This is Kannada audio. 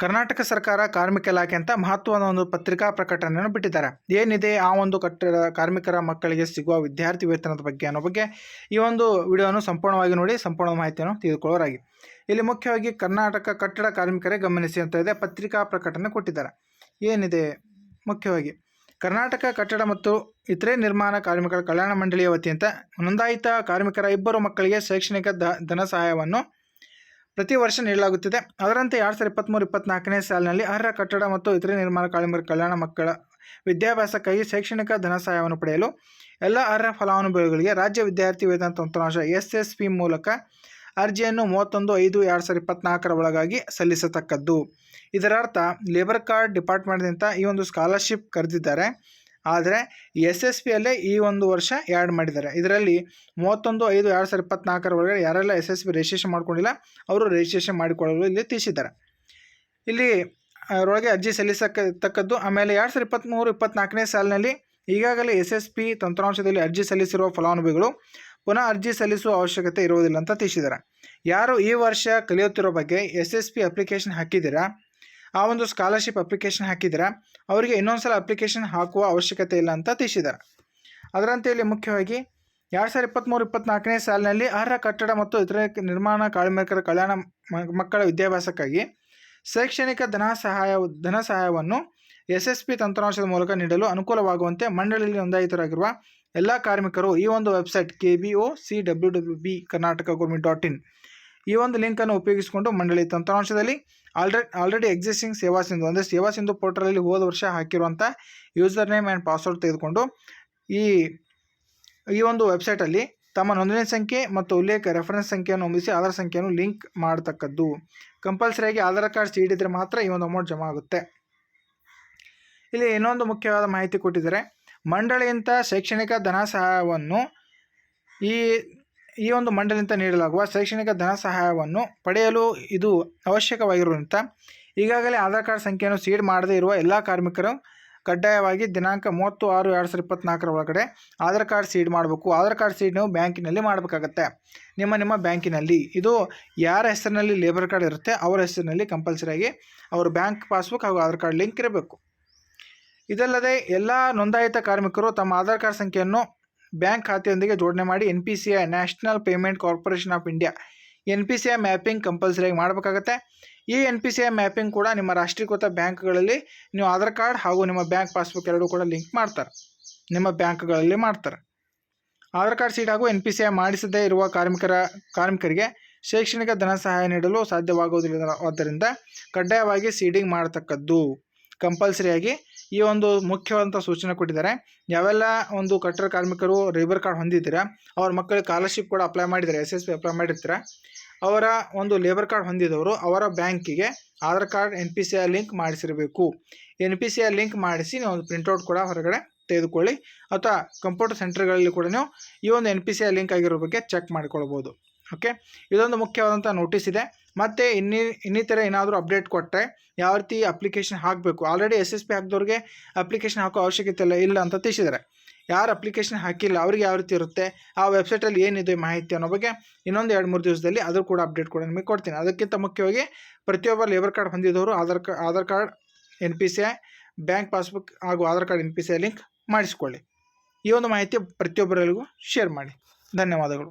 ಕರ್ನಾಟಕ ಸರ್ಕಾರ ಕಾರ್ಮಿಕ ಇಲಾಖೆ ಅಂತ ಮಹತ್ವದ ಒಂದು ಪತ್ರಿಕಾ ಪ್ರಕಟಣೆಯನ್ನು ಬಿಟ್ಟಿದ್ದಾರೆ. ಏನಿದೆ ಆ ಒಂದು ಕಟ್ಟಡ ಕಾರ್ಮಿಕರ ಮಕ್ಕಳಿಗೆ ಸಿಗುವ ವಿದ್ಯಾರ್ಥಿ ವೇತನದ ಬಗ್ಗೆ ಅನ್ನೋ ಬಗ್ಗೆ ಈ ಒಂದು ವಿಡಿಯೋವನ್ನು ಸಂಪೂರ್ಣವಾಗಿ ನೋಡಿ ಸಂಪೂರ್ಣ ಮಾಹಿತಿಯನ್ನು ತಿಳಿದುಕೊಳ್ಳೋರಾಗಿ. ಇಲ್ಲಿ ಮುಖ್ಯವಾಗಿ ಕರ್ನಾಟಕ ಕಟ್ಟಡ ಕಾರ್ಮಿಕರೇ ಗಮನಿಸಿ ಅಂತ ಇದೆ ಪತ್ರಿಕಾ ಪ್ರಕಟಣೆ ಕೊಟ್ಟಿದ್ದಾರೆ. ಏನಿದೆ ಮುಖ್ಯವಾಗಿ ಕರ್ನಾಟಕ ಕಟ್ಟಡ ಮತ್ತು ಇತರೆ ನಿರ್ಮಾಣ ಕಾರ್ಮಿಕರ ಕಲ್ಯಾಣ ಮಂಡಳಿಯ ವತಿಯಿಂದ ನೋಂದಾಯಿತ ಕಾರ್ಮಿಕರ ಇಬ್ಬರು ಮಕ್ಕಳಿಗೆ ಶೈಕ್ಷಣಿಕ ಧನ ಸಹಾಯವನ್ನು ಪ್ರತಿ ವರ್ಷ ನೀಡಲಾಗುತ್ತಿದೆ. ಅದರಂತೆ ಎರಡು ಸಾವಿರದ ಇಪ್ಪತ್ತ್ಮೂರು ಇಪ್ಪತ್ನಾಲ್ಕನೇ ಸಾಲಿನಲ್ಲಿ ಅರ್ಹ ಕಟ್ಟಡ ಮತ್ತು ಇತರೆ ನಿರ್ಮಾಣ ಕಾಳಿಂಬರ ಕಲ್ಯಾಣ ಮಕ್ಕಳ ವಿದ್ಯಾಭ್ಯಾಸಕ್ಕಾಗಿ ಶೈಕ್ಷಣಿಕ ಧನ ಸಹಾಯವನ್ನು ಪಡೆಯಲು ಎಲ್ಲ ಅರ್ಹ ಫಲಾನುಭವಿಗಳಿಗೆ ರಾಜ್ಯ ವಿದ್ಯಾರ್ಥಿ ವೇತನ ತಂತ್ರಾಂಶ ಎಸ್ ಎಸ್ ಪಿ ಮೂಲಕ ಅರ್ಜಿಯನ್ನು ಮೂವತ್ತೊಂದು ಐದು ಎರಡು ಸಾವಿರದ ಇಪ್ಪತ್ನಾಲ್ಕರ ಒಳಗಾಗಿ ಸಲ್ಲಿಸತಕ್ಕದ್ದು. ಇದರರ್ಥ, ಲೇಬರ್ ಕಾರ್ಡ್ ಡಿಪಾರ್ಟ್ಮೆಂಟ್ನಿಂದ ಈ ಒಂದು ಸ್ಕಾಲರ್ಶಿಪ್ ಕರೆದಿದ್ದಾರೆ. ಆದರೆ ಎಸ್ ಎಸ್ ಪಿಯಲ್ಲೇ ಈ ಒಂದು ವರ್ಷ ಆ್ಯಡ್ ಮಾಡಿದ್ದಾರೆ. ಇದರಲ್ಲಿ ಮೂವತ್ತೊಂದು, ಐದು, ಎರಡು ಸಾವಿರದ ಇಪ್ಪತ್ನಾಲ್ಕರ ಒಳಗಡೆ ಯಾರೆಲ್ಲ ಎಸ್ ಎಸ್ ಪಿ ರಿಜಿಸ್ಟ್ರೇಷನ್ ಮಾಡ್ಕೊಂಡಿಲ್ಲ, ಅವರು ರಿಜಿಸ್ಟ್ರೇಷನ್ ಮಾಡಿಕೊಳ್ಳಲು ಇಲ್ಲಿ ತಿಳಿಸಿದ್ದಾರೆ. ಇಲ್ಲಿ ಅದರೊಳಗೆ ಅರ್ಜಿ ಸಲ್ಲಿಸತಕ್ಕದ್ದು, ಆಮೇಲೆ ಎರಡು ಸಾವಿರದ ಇಪ್ಪತ್ತ್ಮೂರು ಇಪ್ಪತ್ನಾಲ್ಕನೇ ಸಾಲಿನಲ್ಲಿ ಈಗಾಗಲೇ ಎಸ್ ಎಸ್ ಪಿ ತಂತ್ರಾಂಶದಲ್ಲಿ ಅರ್ಜಿ ಸಲ್ಲಿಸಿರುವ ಫಲಾನುಭವಿಗಳು ಪುನಃ ಅರ್ಜಿ ಸಲ್ಲಿಸುವ ಅವಶ್ಯಕತೆ ಇರುವುದಿಲ್ಲ ಅಂತ ತಿಳಿಸಿದ್ದಾರೆ. ಯಾರು ಈ ವರ್ಷ ಕಲಿಯುತ್ತಿರೋ ಬಗ್ಗೆ ಎಸ್ ಎಸ್ ಪಿ ಅಪ್ಲಿಕೇಶನ್ ಹಾಕಿದ್ದೀರಾ? ಆ ಒಂದು ಸ್ಕಾಲರ್ಶಿಪ್ ಅಪ್ಲಿಕೇಶನ್ ಹಾಕಿದರೆ ಅವರಿಗೆ ಇನ್ನೊಂದು ಸಲ ಅಪ್ಲಿಕೇಶನ್ ಹಾಕುವ ಅವಶ್ಯಕತೆ ಇಲ್ಲ ಅಂತ ತಿಳಿಸಿದ್ದಾರೆ. ಅದರಂತೆ ಇಲ್ಲಿ ಮುಖ್ಯವಾಗಿ ಎರಡು ಸಾವಿರದ ಇಪ್ಪತ್ತ್ಮೂರು ಇಪ್ಪತ್ನಾಲ್ಕನೇ ಸಾಲಿನಲ್ಲಿ ಅರ್ಹ ಕಟ್ಟಡ ಮತ್ತು ಇತರ ನಿರ್ಮಾಣ ಕಾರ್ಮಿಕರ ಕಲ್ಯಾಣ ಮಕ್ಕಳ ವಿದ್ಯಾಭ್ಯಾಸಕ್ಕಾಗಿ ಶೈಕ್ಷಣಿಕ ಧನ ಸಹಾಯ, ಧನ ಸಹಾಯವನ್ನು ಎಸ್ ಎಸ್ ಪಿ ತಂತ್ರಾಂಶದ ಮೂಲಕ ನೀಡಲು ಅನುಕೂಲವಾಗುವಂತೆ ಮಂಡಳಿಯಲ್ಲಿ ನೋಂದಾಯಿತರಾಗಿರುವ ಎಲ್ಲ ಕಾರ್ಮಿಕರು ಈ ಒಂದು website K B O C W W B Karnataka government dot in ಈ ಒಂದು ಲಿಂಕನ್ನು ಉಪಯೋಗಿಸಿಕೊಂಡು ಮಂಡಳಿ ತಂತ್ರಾಂಶದಲ್ಲಿ ಆಲ್ರೆಡಿ ಆಲ್ರೆಡಿ ಎಕ್ಸಿಸ್ಟಿಂಗ್ ಸೇವಾ ಸಿಂಧು ಅಂದರೆ ಸೇವಾ ಸಿಂಧು ಪೋರ್ಟಲಲ್ಲಿ ಹೋದ ವರ್ಷ ಹಾಕಿರುವಂಥ ಯೂಸರ್ ನೇಮ್ ಆ್ಯಂಡ್ ಪಾಸ್ವರ್ಡ್ ತೆಗೆದುಕೊಂಡು ಈ ಈ ಒಂದು ವೆಬ್ಸೈಟಲ್ಲಿ ತಮ್ಮ ನೋಂದಣಿ ಸಂಖ್ಯೆ ಮತ್ತು ಉಲ್ಲೇಖ ರೆಫರೆನ್ಸ್ ಸಂಖ್ಯೆಯನ್ನು ಹೊಂದಿಸಿ ಆಧಾರ್ ಸಂಖ್ಯೆಯನ್ನು ಲಿಂಕ್ ಮಾಡತಕ್ಕದ್ದು. ಕಂಪಲ್ಸರಿಯಾಗಿ ಆಧಾರ್ ಕಾರ್ಡ್ ಇಡಿದರೆ ಮಾತ್ರ ಈ ಒಂದು ಅಮೌಂಟ್ ಜಮಾ ಆಗುತ್ತೆ. ಇಲ್ಲಿ ಇನ್ನೊಂದು ಮುಖ್ಯವಾದ ಮಾಹಿತಿ ಕೊಟ್ಟಿದ್ದಾರೆ. ಮಂಡಳಿಯಿಂದ ಶೈಕ್ಷಣಿಕ ಧನ ಸಹಾಯವನ್ನು ಈ ಈ ಒಂದು ಮಂಡಳಿಯಿಂದ ನೀಡಲಾಗುವ ಶೈಕ್ಷಣಿಕ ಧನ ಸಹಾಯವನ್ನು ಪಡೆಯಲು ಇದು ಅವಶ್ಯಕವಾಗಿರುವಂಥ ಈಗಾಗಲೇ ಆಧಾರ್ ಕಾರ್ಡ್ ಸಂಖ್ಯೆಯನ್ನು ಸೀಡ್ ಮಾಡದೇ ಇರುವ ಎಲ್ಲ ಕಾರ್ಮಿಕರು ಕಡ್ಡಾಯವಾಗಿ ದಿನಾಂಕ ಮೂವತ್ತು ಆರು ಎರಡು ಸಾವಿರದ ಇಪ್ಪತ್ತ್ನಾಲ್ಕರ ಒಳಗಡೆ ಆಧಾರ್ ಕಾರ್ಡ್ ಸೀಡ್ ಮಾಡಬೇಕು. ಆಧಾರ್ ಕಾರ್ಡ್ ಸೀಡ್ ನೀವು ಬ್ಯಾಂಕಿನಲ್ಲಿ ಮಾಡಬೇಕಾಗತ್ತೆ. ನಿಮ್ಮ ನಿಮ್ಮ ಬ್ಯಾಂಕಿನಲ್ಲಿ. ಇದು ಯಾರ ಹೆಸರಿನಲ್ಲಿ ಲೇಬರ್ ಕಾರ್ಡ್ ಇರುತ್ತೆ ಅವರ ಹೆಸರಿನಲ್ಲಿ ಕಂಪಲ್ಸರಿಯಾಗಿ ಅವರು ಬ್ಯಾಂಕ್ ಪಾಸ್ಬುಕ್ ಹಾಗೂ ಆಧಾರ್ ಕಾರ್ಡ್ ಲಿಂಕ್ ಇರಬೇಕು. ಇದಲ್ಲದೆ ಎಲ್ಲ ನೋಂದಾಯಿತ ಕಾರ್ಮಿಕರು ತಮ್ಮ ಆಧಾರ್ ಕಾರ್ಡ್ ಸಂಖ್ಯೆಯನ್ನು ಬ್ಯಾಂಕ್ ಖಾತೆಯೊಂದಿಗೆ ಜೋಡಣೆ ಮಾಡಿ N P C I national payment corporation of India N P C I mapping ಕಂಪಲ್ಸರಿಯಾಗಿ ಮಾಡಬೇಕಾಗತ್ತೆ. ಈ N P C I mapping ಕೂಡ ನಿಮ್ಮ ರಾಷ್ಟ್ರೀಕೃತ ಬ್ಯಾಂಕ್ಗಳಲ್ಲಿ ನೀವು ಆಧಾರ್ ಕಾರ್ಡ್ ಹಾಗೂ ನಿಮ್ಮ ಬ್ಯಾಂಕ್ ಪಾಸ್ಬುಕ್ ಎರಡೂ ಕೂಡ ಲಿಂಕ್ ಮಾಡ್ತಾರೆ. ನಿಮ್ಮ ಬ್ಯಾಂಕ್ಗಳಲ್ಲಿ ಮಾಡ್ತಾರೆ. ಆಧಾರ್ ಕಾರ್ಡ್ ಸೀಟ್ ಹಾಗೂ ಎನ್ ಪಿ ಸಿ ಐ ಮಾಡಿಸದೇ ಇರುವ ಕಾರ್ಮಿಕರ, ಕಾರ್ಮಿಕರಿಗೆ ಶೈಕ್ಷಣಿಕ ಧನ ಸಹಾಯ ನೀಡಲು ಸಾಧ್ಯವಾಗುವುದಿಲ್ಲ. ಆದ್ದರಿಂದ ಕಡ್ಡಾಯವಾಗಿ ಸೀಡಿಂಗ್ ಮಾಡತಕ್ಕದ್ದು ಕಂಪಲ್ಸರಿಯಾಗಿ ಈ ಒಂದು ಮುಖ್ಯವಾದಂಥ ಸೂಚನೆ ಕೊಟ್ಟಿದ್ದಾರೆ. ಯಾವೆಲ್ಲ ಒಂದು ಕಟ್ಟಡ ಕಾರ್ಮಿಕರು ಲೇಬರ್ ಕಾರ್ಡ್ ಹೊಂದಿದ್ದೀರಾ, ಅವ್ರ ಮಕ್ಕಳಿಗೆ ಸ್ಕಾಲರ್ಶಿಪ್ ಕೂಡ ಅಪ್ಲೈ ಮಾಡಿದ್ದಾರೆ ಎಸ್ ಎಸ್ ಪಿ ಅಪ್ಲೈ ಮಾಡಿರ್ತೀರ. ಅವರ ಒಂದು ಲೇಬರ್ ಕಾರ್ಡ್ ಹೊಂದಿದವರು ಅವರ ಬ್ಯಾಂಕಿಗೆ Aadhaar card N P C I link ಮಾಡಿಸಿರಬೇಕು. N P C I link ಮಾಡಿಸಿ ನೀವು ಒಂದು ಪ್ರಿಂಟೌಟ್ ಕೂಡ ಹೊರಗಡೆ ತೆಗೆದುಕೊಳ್ಳಿ. ಅಥವಾ ಕಂಪ್ಯೂಟರ್ ಸೆಂಟರ್ಗಳಲ್ಲಿ ಕೂಡ ನೀವು ಈ ಒಂದು N P C I link ಆಗಿರೋ ಬಗ್ಗೆ ಚೆಕ್ ಮಾಡಿಕೊಳ್ಬೋದು. ಓಕೆ ಇದೊಂದು ಮುಖ್ಯವಾದಂಥ ನೋಟಿಸ್ ಇದೆ. ಮತ್ತು ಇನ್ನಿ, ಇನ್ನಿತರ ಏನಾದರೂ ಅಪ್ಡೇಟ್ ಕೊಟ್ಟರೆ ಯಾವ ರೀತಿ ಅಪ್ಲಿಕೇಶನ್ ಹಾಕಬೇಕು? ಆಲ್ರೆಡಿ ಎಸ್ ಎಸ್ ಪಿ ಹಾಕಿದವ್ರಿಗೆ ಅಪ್ಲಿಕೇಶನ್ ಹಾಕೋ ಅವಶ್ಯಕತೆ ಇಲ್ಲ ಇಲ್ಲ ಅಂತ ತಿಳಿಸಿದ್ದಾರೆ. ಯಾರು ಅಪ್ಲಿಕೇಶನ್ ಹಾಕಿಲ್ಲ, ಅವ್ರಿಗೆ ಯಾವ ರೀತಿ ಇರುತ್ತೆ? ಆ ವೆಬ್ಸೈಟಲ್ಲಿ ಏನಿದೆ ಮಾಹಿತಿ ಅನ್ನೋ ಬಗ್ಗೆ ಇನ್ನೊಂದು ಎರಡು, ಮೂರು ದಿವಸದಲ್ಲಿ ಅದ್ರೂ ಕೂಡ ಅಪ್ಡೇಟ್ ಕೂಡ ನಿಮಗೆ ಕೊಡ್ತೀನಿ. ಅದಕ್ಕಿಂತ ಮುಖ್ಯವಾಗಿ ಪ್ರತಿಯೊಬ್ಬ ಲೇಬರ್ ಕಾರ್ಡ್ ಹೊಂದಿದವರು ಆಧಾರ್ ಕಾ, Aadhaar card N P C I bank passbook ಹಾಗೂ Aadhaar card N P C I link ಮಾಡಿಸ್ಕೊಳ್ಳಿ. ಈ ಒಂದು ಮಾಹಿತಿ ಪ್ರತಿಯೊಬ್ಬರಲ್ಲಿಗೂ ಶೇರ್ ಮಾಡಿ. ಧನ್ಯವಾದಗಳು.